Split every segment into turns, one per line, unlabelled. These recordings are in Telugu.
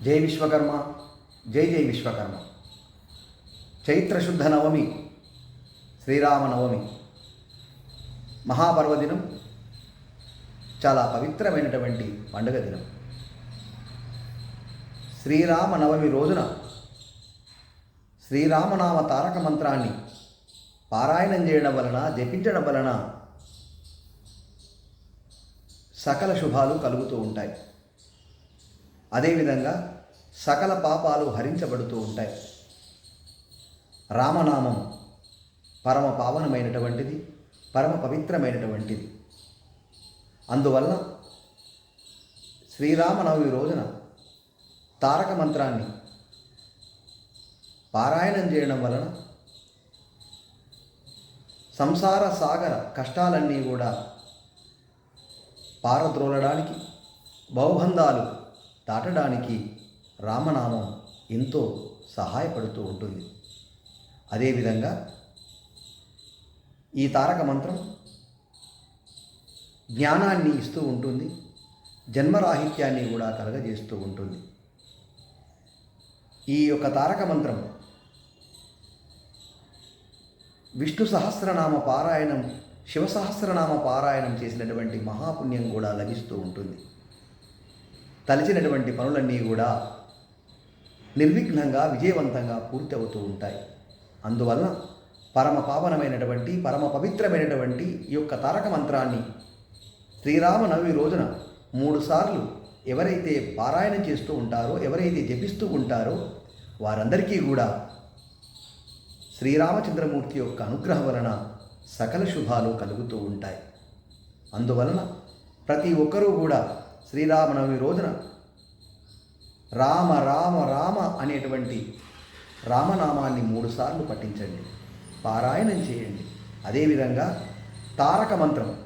జై విశ్వకర్మ జై జై విశ్వకర్మ. చైత్రశుద్ధ నవమి శ్రీరామనవమి. మహాపర్వదినం చాలా పవిత్రమైనటువంటి పండుగ దినం. శ్రీరామనవమి రోజున శ్రీరామనామ తారక మంత్రాన్ని పారాయణం చేయడం వలన జపించడం వలన సకల శుభాలు కలుగుతూ ఉంటాయి. అదేవిధంగా సకల పాపాలు హరించబడుతూ ఉంటాయి. రామనామం పరమ పావనమైనటువంటిది పరమ పవిత్రమైనటువంటిది. అందువల్ల శ్రీరామనవమి రోజున తారక మంత్రాన్ని పారాయణం చేయడం వలన సంసార సాగర కష్టాలన్నీ కూడా పారద్రోలడానికి బహుబంధాలు దాటడానికి రామనామం ఎంతో సహాయపడుతూ ఉంటుంది. అదేవిధంగా ఈ తారక మంత్రం జ్ఞానాన్ని ఇస్తూ ఉంటుంది జన్మరాహిత్యాన్ని కూడా కలగజేస్తూ ఉంటుంది. ఈ యొక్క తారక మంత్రం విష్ణు సహస్రనామ పారాయణం శివ సహస్రనామ పారాయణం చేసినటువంటి మహాపుణ్యం కూడా లభిస్తూ ఉంటుంది. తలిచినటువంటి పనులన్నీ కూడా నిర్విఘ్నంగా విజయవంతంగా పూర్తి అవుతూ ఉంటాయి. అందువలన పరమ పావనమైనటువంటి పరమ పవిత్రమైనటువంటి ఈ యొక్క తారక మంత్రాన్ని శ్రీరామనవమి రోజున మూడుసార్లు ఎవరైతే పారాయణం చేస్తూ ఉంటారో ఎవరైతే జపిస్తూ ఉంటారో వారందరికీ కూడా శ్రీరామచంద్రమూర్తి యొక్క అనుగ్రహం వలన సకల శుభాలు కలుగుతూ ఉంటాయి. అందువలన ప్రతి ఒక్కరూ కూడా శ్రీరామనవమి రోజున రామ రామ రామ అనేటువంటి రామనామాన్ని మూడుసార్లు పఠించండి. పారాయణం చేయండి. అదేవిధంగా తారక మంత్రం.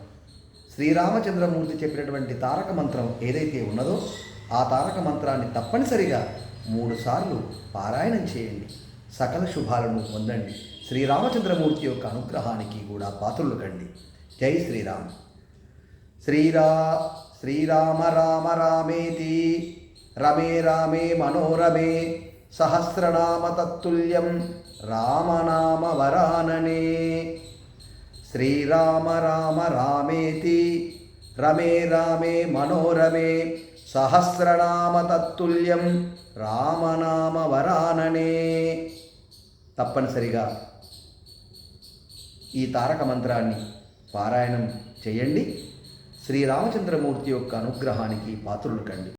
శ్రీరామచంద్రమూర్తి చెప్పినటువంటి తారక మంత్రం ఏదైతే ఉన్నదో ఆ తారక మంత్రాన్ని తప్పనిసరిగా మూడుసార్లు పారాయణం చేయండి. సకల శుభాలను పొందండి. శ్రీరామచంద్రమూర్తి యొక్క అనుగ్రహానికి కూడా పాత్రులు కండి. జై శ్రీరామ్. శ్రీరా శ్రీరామ రామ రామేతి. రమే రామే మనోరమే. సహస్రనామ తత్తుల్యం రామనామ వరాననే. శ్రీరామ రామ రామేతి. రమే రామే మనోరమే. సహస్రనామ తత్తుల్యం రామనామ వరాననే. తప్పనిసరిగా ఈ తారక మంత్రాన్ని పారాయణం చేయండి. శ్రీరామచంద్రమూర్తి యొక్క అనుగ్రహానికి పాత్రులు కండి.